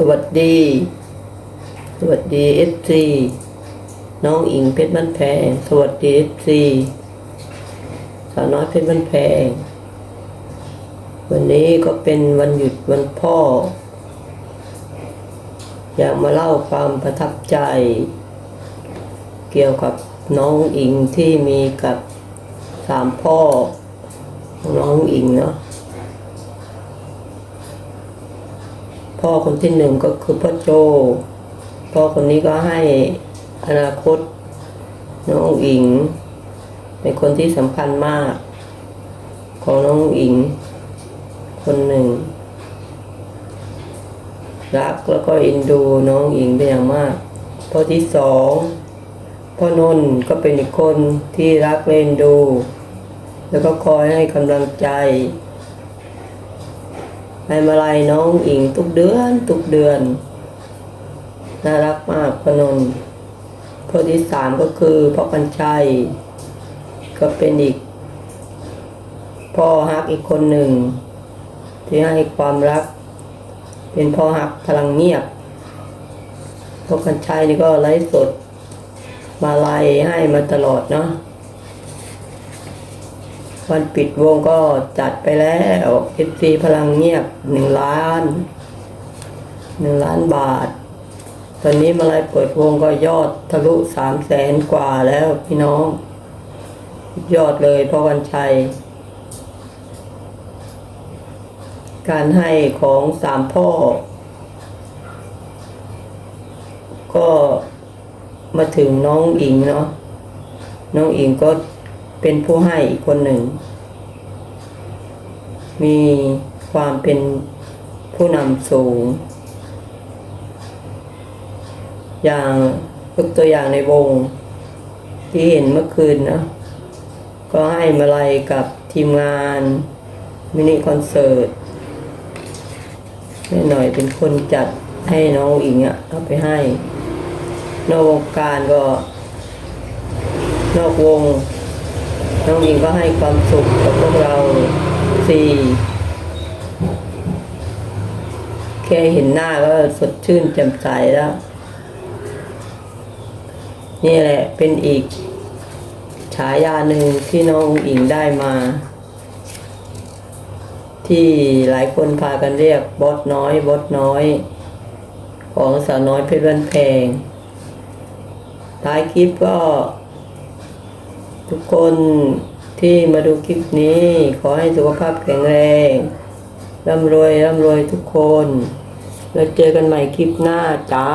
สวัสดี สวัสดีเอฟซีน้องอิงเพชรบ้านแพง สวัสดีเอฟซีสาวน้อยเพชรบ้านแพง วันนี้ก็เป็นวันหยุดวันพ่อ อยากมาเล่าความประทับใจ เกี่ยวกับน้องอิงที่มีกับสามพ่อน้องอิงเนาะ พ่อคนที่หนึ่งก็คือพ่อโจ พ่อคนนี้ก็ให้อนาคต น้องอิง เป็นคนที่สำคัญมาก ของน้องอิง คนหนึ่ง รักแล้วก็เอินดูน้องอิงเป็นอย่างมาก พ่อที่สองพ่อนนท์ก็เป็นอีกคนที่รักเล่นดู แล้วก็คอยให้กำลังใจ ให้มาลัยน้องอิงทุกเดือนทุกเดือน น่ารักมากพนนท์พ่อที่สามก็คือพ่อปัญชัย ก็เป็นอีก พ่อฮักอีกคนหนึ่ง ที่ให้ความรัก เป็นพ่อฮักพลังเงียบพ่อปัญชัยนี่ก็ไลฟ์สดมาลัยให้มาตลอดเนาะ วันปิดวงก็จัดไปแล้วเอฟซีพลังเงียบหนึ่งล้านหนึ่งล้านบาท ตอนนี้มาลายเปิดวงก็ยอดทะลุสามแสนกว่าแล้วพี่น้อง ยอดเลยพ่อวันชัย การให้ของสามพ่อ ก็มาถึงน้องอิงเนาะน้องอิงก็ เป็นผู้ให้อีกคนหนึ่ง มีความเป็นผู้นำสูง อย่างยกตัวอย่างในวงที่เห็นเมื่อคืนนะ ก็ให้มาลัยกับทีมงานมินิคอนเสิร์ตแม่หน่อยเป็นคนจัดให้น้องอิงอะ่ะเอาไปให้ นอกวงการก็ นอกวง น้องอิงก็ให้ความสุขกับพวกเราสี่แค่เห็นหน้าก็สดชื่นแจ่มใสแล้ว นี่แหละเป็นอีก ฉายาหนึ่งที่น้องอิงได้มา ที่หลายคนพากันเรียกบอสน้อยบอสน้อย ของสาวน้อยเพชรบ้านแพงท้ายคลิปก็ ทุกคนที่มาดูคลิปนี้ ขอให้สุขภาพแข็งแรงร่ำรวยร่ำรวยทุกคน แล้วเจอกันใหม่คลิปหน้าจ้า